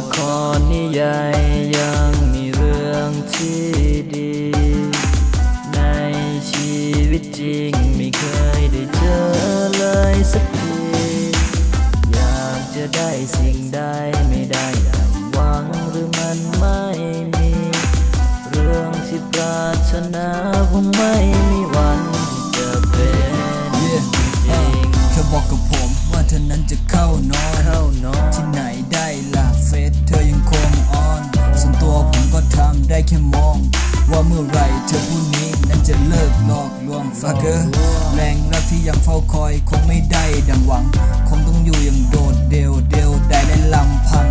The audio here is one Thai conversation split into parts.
ละครนิยายยังมีเรื่องที่ดี ในชีวิตจริงไม่เคยได้เจอเลยสักที อยากจะได้สิ่งใดไม่ได้ดังหวังหรือมันไม่มี เรื่องที่ปรารถนาคงไม่มี ว่าเมื่อไรเธอผู้นี้นั้นจะเลิกหลอกลวงฟักเกอร์แรงรักที่ยังเฝ้าคอยคงไม่ได้ดังหวัง คงต้องอยู่อย่างโดดเดี่ยวเดียวได้และลำพัง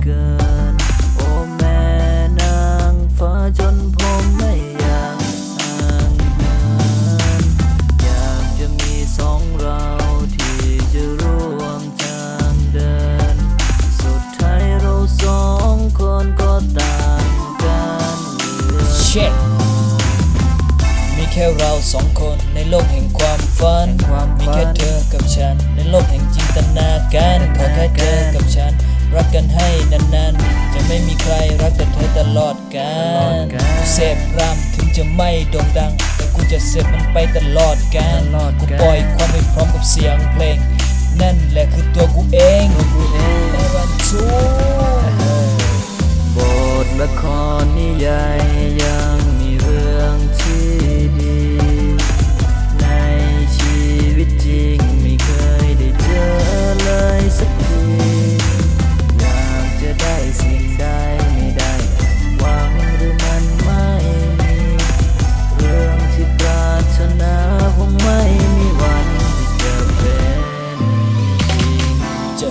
เกิน โอ้แม่นางฟ้าจนผมไม่อยากห่างเหินอยากจะมีสองเราที่จะร่วมทางเดิน สุดท้ายเราสองคนก็ต่างกันเหลือ Shit มีแค่เราสองคนในโลกแห่งความฝันแห่งความฝันมีแค่เธอกับฉัน ในโลกแห่งจินตนาการขอแค่เธอกับฉันรักกันให้นานๆจะ ไม่มีใครรักแต่เธอตลอดกาตลอรดกาลเสพรำถึงจะไม่โด่งดัง แต่กูจะเสพมันไปตลอดกาลตลอดกาลกูปล่อยความไปพร้อมกับเสียงเพลง นั่นแหละคือตัวกูเอง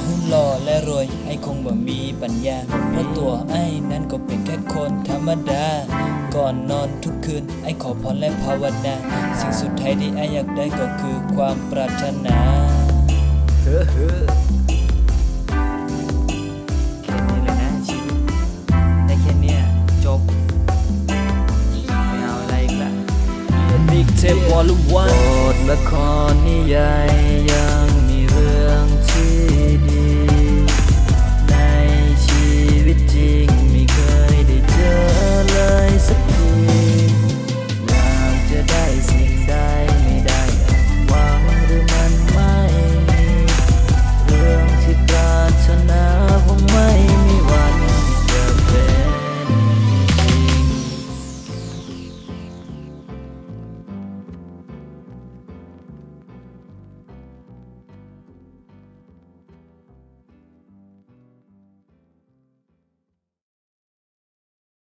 หึ่งหล่อและรวยไอ้คงบ่มีปัญญา เพราะตัวไอ้นั้นก็เป็นแค่คนธรรมดา ก่อนนอนทุกคืน ไอ้ขอพรและภาวนา สิ่งสุดท้ายที่ไอ้อยากได้ก็คือความปรารถนาเฮ้อเฮ้อแค่นี้เลยนะชีวิตได้แค่นี้จบไม่เอาอะไรอีกละ Big Tape Volume บทละครนิยาย